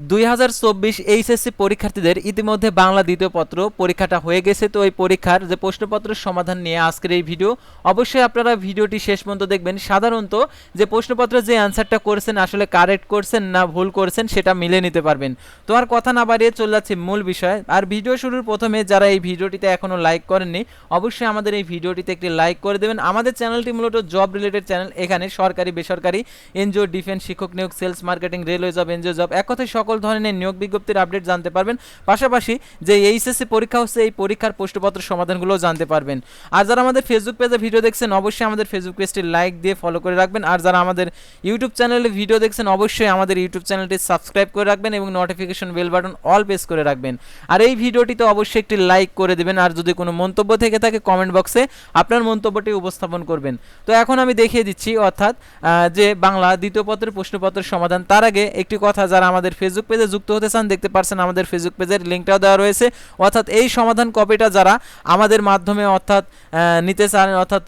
দুই হাজার চব্বিশ এইচএসসি পরীক্ষার্থীদের ইতিমধ্যে বাংলা দ্বিতীয় পত্র পরীক্ষাটা হয়ে গেছে। তো এই পরীক্ষার যে প্রশ্নপত্রের সমাধান নিয়ে আজকের এই ভিডিও, অবশ্যই আপনারা ভিডিওটি শেষ পর্যন্ত দেখবেন। সাধারণত যে প্রশ্নপত্রে যে অ্যান্সারটা করেছেন, আসলে কারেক্ট করছেন না ভুল করেছেন, সেটা মিলে নিতে পারবেন। তো আর কথা না বাড়িয়ে চলে যাচ্ছে মূল বিষয়। আর ভিডিও শুরুর প্রথমে যারা এই ভিডিওটিতে এখনও লাইক করেননি, অবশ্যই আমাদের এই ভিডিওটিতে একটি লাইক করে দেবেন। আমাদের চ্যানেলটি মূলত জব রিলেটেড চ্যানেল, এখানে সরকারি, বেসরকারি, এনজিও, ডিফেন্স, শিক্ষক নিয়োগ, sales marketing, railway job, NGO job এক কথায় সকল ধরনের নিয়োগ বিজ্ঞপ্তির আপডেট জানতে পারবেন। পাশাপাশি যে এইচএসসি পরীক্ষা হচ্ছে, এই পরীক্ষার প্রশ্নপত্র সমাধানগুলোও জানতে পারবেন। আর যারা আমাদের ফেসবুক পেজে ভিডিও দেখছেন, অবশ্যই আমাদের ফেসবুক পেজটি লাইক দিয়ে ফলো করে রাখবেন। আর যারা আমাদের ইউটিউব চ্যানেলে ভিডিও দেখছেন, অবশ্যই আমাদের ইউটিউব চ্যানেলটি সাবস্ক্রাইব করে রাখবেন এবং notification bell button all press করে রাখবেন। আর এই ভিডিওটিতে অবশ্যই একটি লাইক করে দেবেন। আর যদি কোনো মন্তব্য থেকে থাকে কমেন্ট বক্সে আপনার মন্তব্যটি উপস্থাপন করবেন। তো এখন আমি দেখিয়ে দিচ্ছি, অর্থাৎ যে বাংলা দ্বিতীয় পত্রের প্রশ্নপত্রের সমাধান। তার আগে একটি কথা, যারা আমাদের ফেসবুক পেজে যুক্ত হতে চান, দেখতে পারছেন আমাদের ফেসবুক পেজের লিঙ্কটাও দেওয়া রয়েছে। অর্থাৎ এই সমাধান কপিটা যারা আমাদের মাধ্যমে অর্থাৎ নিতে চান, অর্থাৎ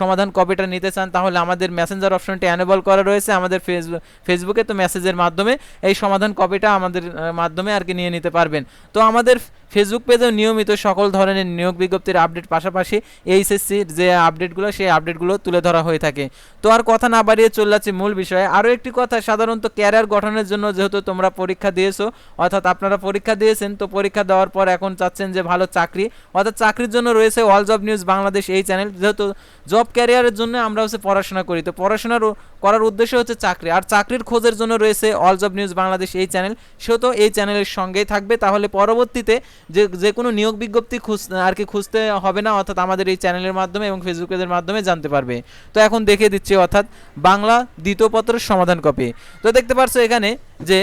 সমাধান কপিটা নিতে চান, তাহলে আমাদের মেসেঞ্জার অপশনটি অ্যানেবল করা রয়েছে আমাদের ফেসবুক ফেসবুকে। তো মেসেজের মাধ্যমে এই সমাধান কপিটা আমাদের মাধ্যমে আর কি নিয়ে নিতে পারবেন। তো আমাদের ফেসবুক পেজেও নিয়মিত সকল ধরনের নিয়োগ বিজ্ঞপ্তির আপডেট পাশাপাশি এইচএসসির যে আপডেটগুলো, সেই আপডেটগুলো তুলে ধরা হয়ে থাকে। তো আর কথা না বাড়িয়ে চলে যাচ্ছে মূল বিষয়ে। আরও একটি কথা, সাধারণত ক্যারিয়ার গঠনের জন্য যেহেতু তোমরা পরীক্ষা দিয়েছ, অর্থাৎ আপনারা পরীক্ষা দিয়েছেন, তো পরীক্ষা দেওয়ার পর এখন চাচ্ছেন যে ভালো চাকরি। অর্থাৎ চাকরির জন্য রয়েছে অল জব নিউজ বাংলাদেশ এই চ্যানেল যেহেতু জব ক্যারিয়ারের জন্য আমরা হচ্ছে পড়াশোনা করি। তো পড়াশোনার করার উদ্দেশ্য হচ্ছে চাকরি। আর চাকরির খোঁজের জন্য রয়েছে অল জব নিউজ বাংলাদেশ এই চ্যানেল সেও তো এই চ্যানেলের সঙ্গেই থাকবে। তাহলে পরবর্তীতে যে যে কোনো নিয়োগ বিজ্ঞপ্তি খুঁজ, আর কি খুঁজতে হবে না, অর্থাৎ আমাদের এই চ্যানেলের মাধ্যমে এবং ফেসবুক পেজের মাধ্যমে জানতে পারবে। তো এখন দেখিয়ে দিচ্ছি, অর্থাৎ বাংলা দ্বিতীয় পত্রের সমাধান কপি। তো দেখতে পারছ এখানে যে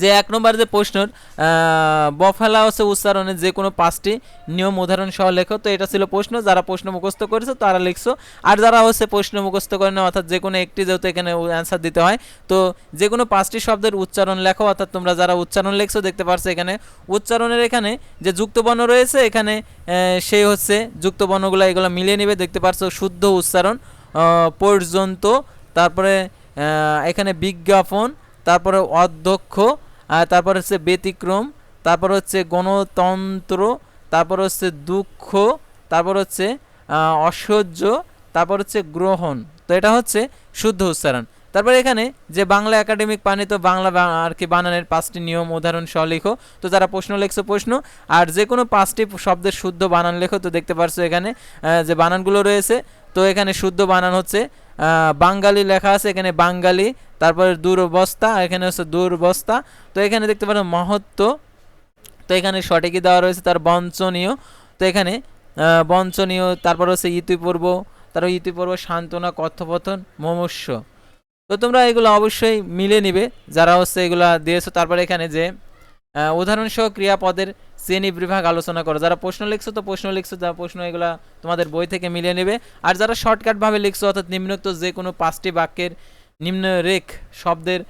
যে এক নম্বর যে প্রশ্নর বফেলা হচ্ছে উচ্চারণের যে কোনো পাঁচটি নিয়ম, উদাহরণ সহ লেখো। তো এটা ছিল প্রশ্ন, যারা প্রশ্ন মুখস্থ করেছে তারা লিখছো। আর যারা হচ্ছে প্রশ্ন মুখস্থ করে না, অর্থাৎ যে কোনো একটি যেহেতু এখানে অ্যান্সার দিতে হয়, তো যে কোনো পাঁচটি শব্দের উচ্চারণ লেখো, অর্থাৎ তোমরা যারা উচ্চারণ লিখছো দেখতে পারছ এখানে। উচ্চারণের এখানে যে যুক্তবর্ণ রয়েছে, এখানে সেই হচ্ছে যুক্তবর্ণগুলো, এগুলো মিলিয়ে নেবে। দেখতে পারছ শুদ্ধ উচ্চারণ পর্যন্ত, তারপরে এখানে বিজ্ঞাপন, তারপরে অধ্যক্ষ তারপর হচ্ছে ব্যতিক্রম, তারপর হচ্ছে গণতন্ত্র, তারপর হচ্ছে দুঃখ, তারপর হচ্ছে অসহ্য, তারপর হচ্ছে গ্রহণ। তো এটা হচ্ছে শুদ্ধ উচ্চারণ। তারপর এখানে যে বাংলা একাডেমিক পানিত বাংলা আর কি বানানের পাঁচটি নিয়ম, উদাহরণ সহ লেখো। তো যারা প্রশ্ন লেখছো, প্রশ্ন। আর যে কোনো পাঁচটি শব্দের শুদ্ধ বানান লেখো, তো দেখতে পারছ এখানে যে বানানগুলো রয়েছে। তো এখানে শুদ্ধ বানান হচ্ছে বাঙালি লেখা আছে, এখানে বাঙালি, তারপরে দুরবস্থা এখানে হচ্ছে দুর্বস্থা। তো এখানে দেখতে পারো মহত্ব। তো এখানে সঠিকই দেওয়া রয়েছে, তার বঞ্চনীয়। তো এখানে বঞ্চনীয়, তারপর হচ্ছে ইতিপূর্ব, তারপর ইতিপূর্ব সান্ত্বনা কথোপথন মমস্য। তো তোমরা এগুলো অবশ্যই মিলে নিবে। যারা হচ্ছে এগুলা দিয়েছ, তারপরে এখানে যে উদাহরণসহ ক্রিয়াপদের শ্রেণি বিভাগ আলোচনা করো। যারা প্রশ্ন লিখছো, তো প্রশ্ন লিখছো যারা প্রশ্ন এগুলো তোমাদের বই থেকে মিলিয়ে নেবে। আর যারা শর্টকাটভাবে লিখছো, অর্থাৎ নিম্নোক্ত যে কোনো পাঁচটি বাক্যের নিম্নরেখ শব্দের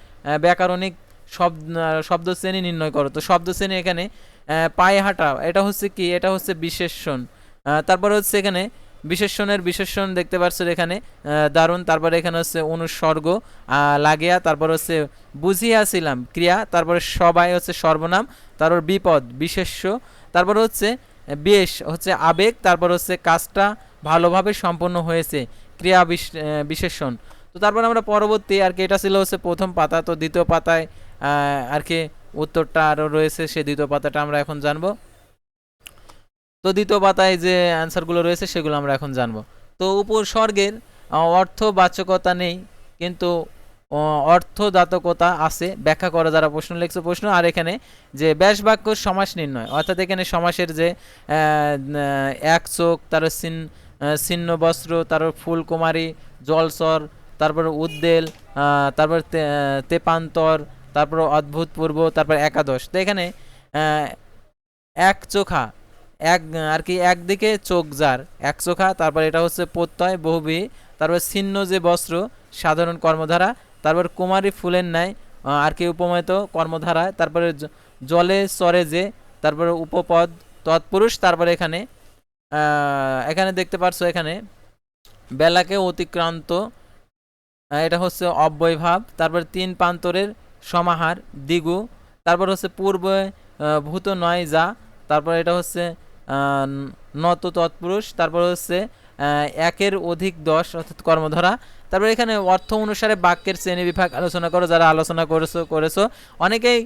ব্যাকরণিক শব্দ শব্দ শ্রেণি নির্ণয় করো। তো শব্দ শ্রেণি এখানে পায়ে হাঁটা, এটা হচ্ছে কি? এটা হচ্ছে বিশেষণ তারপর হচ্ছে এখানে বিশেষণের বিশেষণ দেখতে পাচ্ছ এখানে। দারুণ। তারপরে এখানে হচ্ছে অনুসর্গ লাগিয়া, তারপর হচ্ছে বুঝিয়াছিলাম, ক্রিয়া, তারপরে সবাই হচ্ছে সর্বনাম, তারপর বিপদ, বিশেষ্য, তারপর হচ্ছে বেশ, হচ্ছে আবেগ, তারপর হচ্ছে কাজটা ভালোভাবে সম্পন্ন হয়েছে, ক্রিয়া বিশ- বিশেষণ। তো তারপর আমরা পরবর্তী আর কি, এটা ছিল হচ্ছে প্রথম পাতা, তো দ্বিতীয় পাতায় আর কি উত্তরটা আরও রয়েছে সেই দ্বিতীয় পাতাটা আমরা এখন জানব। তো দ্বিতীয় পাতায় যে অ্যান্সারগুলো রয়েছে সেগুলো আমরা এখন জানব। তো উপসর্গের আহ, অর্থবাচকতা নেই কিন্তু অর্থদাতকতা আছে। ব্যাখ্যা করা যারা প্রশ্ন লিখছে প্রশ্ন আর এখানে যে ব্যাস বাক্য সমাস নির্ণয় অর্থাৎ এখানে সমাসের যে এক চোখ তার ছিন্ন বস্ত্র তারপর ফুলকুমারী জলসর তারপর উদ্দেল তারপর তেপান্তর তারপর অদ্ভুতপূর্ব তারপর একাদশ। তো এখানে এক চোখা এক, আর কি একদিকে চোখ যার এক চোখা, তারপর এটা হচ্ছে প্রত্যয়, বহুবি, তারপর ছিন্ন যে বস্ত্র, সাধারণ কর্মধারা, তারপর কুমারী ফুলের ন্যায় আর কি উপমিত কর্মধারা, তারপরে জলে চরে যে, তারপরে উপপদ, তৎপুরুষ, তারপরে এখানে এখানে দেখতে পারছ এখানে, বেলাকে অতিক্রান্ত এটা হচ্ছে অব্যয় ভাব তারপর তিন প্রান্তরের সমাহার, দিগু, তারপর হচ্ছে পূর্বে ভূত নয় যা, তারপর এটা হচ্ছে নত তৎপুরুষ। তারপর হচ্ছে একের অধিক দশ অর্থাৎ কর্মধারা। তারপর এখানে অর্থ অনুসারে বাক্যের শ্রেণি বিভাগ আলোচনা করো, যারা আলোচনা করেছ করেছ। অনেকেই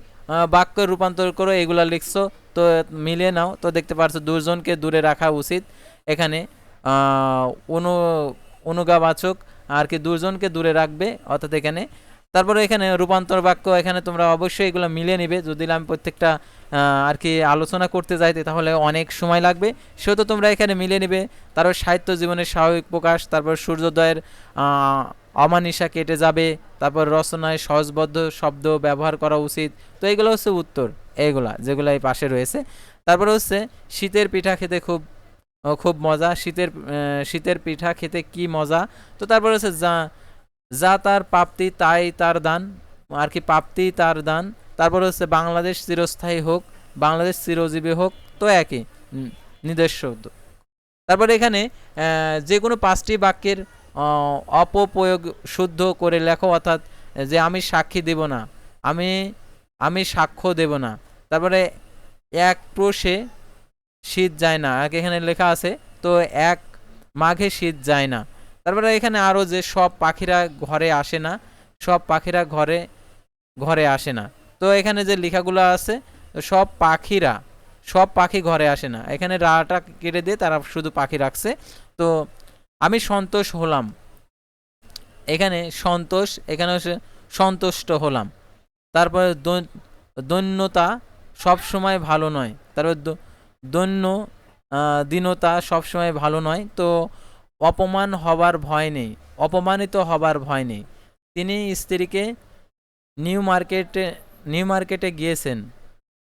বাক্য রূপান্তর করো, এগুলা লিখছো, তো মিলিয়ে নাও। তো দেখতে পারছ, দুজনকে দূরে রাখা উচিত। এখানে অনু, অনুগাবাচক, আর কি দুজনকে দূরে রাখবে। অর্থাৎ এখানে তারপরে এখানে রূপান্তর বাক্য, এখানে তোমরা অবশ্যই এগুলো মিলিয়ে নিবে। যদি আমি প্রত্যেকটা আর কি আলোচনা করতে যাইতে তাহলে অনেক সময় লাগবে। সেহেতু তোমরা এখানে মিলিয়ে নিবে। তারপর সাহিত্য জীবনের স্বাভাবিক প্রকাশ, তারপর সূর্যোদয়ের অমানিসা কেটে যাবে, তারপর রচনায় সহজবদ্ধ শব্দ ব্যবহার করা উচিত। তো এগুলো হচ্ছে উত্তর এইগুলা যেগুলো এই পাশে রয়েছে। তারপরে হচ্ছে, শীতের পিঠা খেতে খুব খুব মজা। শীতের শীতের পিঠা খেতে কি মজা? তো তারপর হচ্ছে, যা যা তার প্রাপ্তি তাই তার দান, আর কি প্রাপ্তি তার দান। তারপর হচ্ছে বাংলাদেশ চিরস্থায়ী হোক, বাংলাদেশ চিরজীবী হোক, তো একই তো। তারপরে এখানে যে কোনো পাঁচটি বাক্যের অপপ্রয়োগ শুদ্ধ করে লেখো, অর্থাৎ যে আমি সাক্ষী দেব না, আমি আমি সাক্ষ্য দেব না। তারপরে এক প্রসে শীত যায় না এক এখানে লেখা আছে, তো এক মাঘে শীত যায় না। তারপরে এখানে আরও যে সব পাখিরা ঘরে আসে না, সব পাখিরা ঘরে ঘরে আসে না। তো এখানে যে লেখাগুলো আছে সব পাখিরা, সব পাখি ঘরে আসে না। এখানে রাটা কেটে দিয়ে তারা শুধু পাখি রাখছে। তো আমি সন্তোষ হলাম। এখানে সন্তোষ, এখানে সন্তুষ্ট হলাম। তারপরে দৈন্যতা সব সময় ভালো নয়। তারপর দৈন্য দীনতা সব সময় ভালো নয়। তো অপমান হবার ভয় নেই, অপমানিত হবার ভয় নেই। তিনি স্ত্রীকে নিউ মার্কেটে নিউ মার্কেটে গিয়েছেন।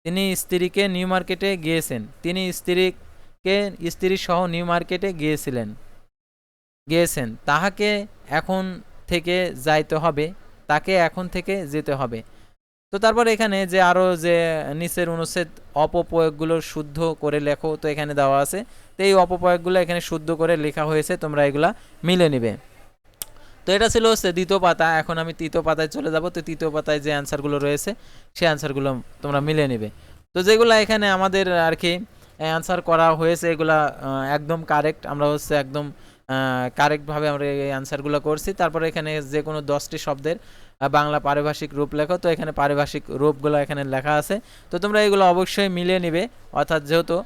তিনি স্ত্রীকে নিউ মার্কেটে গিয়েছেন। তিনি স্ত্রীকে, স্ত্রী সহ নিউ মার্কেটে গিয়েছিলেন, গিয়েছেন। তাহাকে এখন থেকে যাইতে হবে, তাকে এখন থেকে যেতে হবে। তো তারপর এখানে যে আরও যে নিচের অনুচ্ছেদ, অপপ্রয়োগগুলো শুদ্ধ করে লেখো, তো এখানে দেওয়া আছে তো এই অপপ্রয়োগগুলো এখানে শুদ্ধ করে লেখা হয়েছে, তোমরা এগুলা মিলে নিবে। তো এটা ছিল হচ্ছে দ্বিতীয় পাতা, এখন আমি তৃতীয় পাতায় চলে যাব। তো তৃতীয় পাতায় যে অ্যান্সারগুলো রয়েছে, সেই অ্যান্সারগুলো তোমরা মিলে নেবে। তো যেগুলো এখানে আমাদের আর কি অ্যান্সার করা হয়েছে, এগুলা একদম কারেক্ট। আমরা হচ্ছে একদম কারেক্টভাবে আমরা এই অ্যান্সারগুলো করছি। তারপরে এখানে যে কোনো দশটি শব্দের বাংলা পারিভাষিক রূপ লেখো। তো এখানে পারিভাষিক রূপগুলো এখানে লেখা আছে। তো তোমরা এগুলো অবশ্যই মিলিয়ে নিবে। অর্থাৎ যেহেতু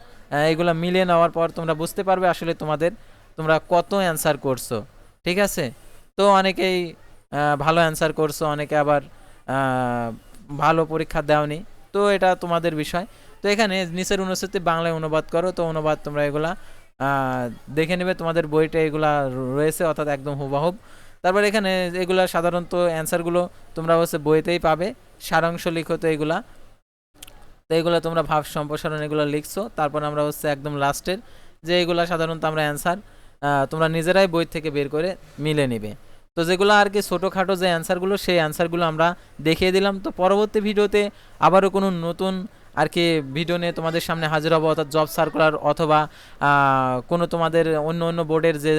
এগুলো মিলিয়ে নেওয়ার পর তোমরা বুঝতে পারবে আসলে তোমাদের, তোমরা কত অ্যান্সার করছ। ঠিক আছে? তো অনেকেই ভালো অ্যান্সার করছ, অনেকে আবার ভালো পরীক্ষা দেওনি। তো এটা তোমাদের বিষয়। তো এখানে নিচের অনুচ্ছেদে বাংলায় অনুবাদ করো। তো অনুবাদ তোমরা এগুলা দেখে নেবে। তোমাদের বইটা এগুলা রয়েছে, অর্থাৎ একদম হুবাহুব তারপর এখানে এগুলা সাধারণত অ্যান্সারগুলো তোমরা হচ্ছে বইতেই পাবে। সারাংশ লিখো তো এগুলা। তো এগুলো তোমরা ভাব সম্প্রসারণ এগুলো লিখছো। তারপর আমরা হচ্ছে একদম লাস্টের যে এগুলা সাধারণত আমরা অ্যান্সার তোমরা নিজেরাই বই থেকে বের করে মিলে নিবে। তো যেগুলো আর কি ছোটোখাটো যে অ্যান্সারগুলো, সেই অ্যান্সারগুলো আমরা দেখিয়ে দিলাম। তো পরবর্তী ভিডিওতে আবারও কোনো নতুন আর কি ভিডিও নিয়ে তোমাদের সামনে হাজির হব, অর্থাৎ জব সার্কুলার অথবা কোনো তোমাদের অন্য অন্য বোর্ডের যে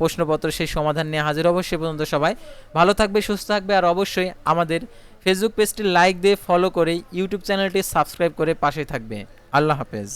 প্রশ্নপত্র সেই সমাধান নিয়ে হাজির হব সে পর্যন্ত সবাই ভালো থাকবে, সুস্থ থাকবে। আর অবশ্যই আমাদের ফেসবুক পেজটি লাইক দিয়ে ফলো করে ইউটিউব চ্যানেলটি সাবস্ক্রাইব করে পাশে থাকবে। আল্লাহ হাফেজ।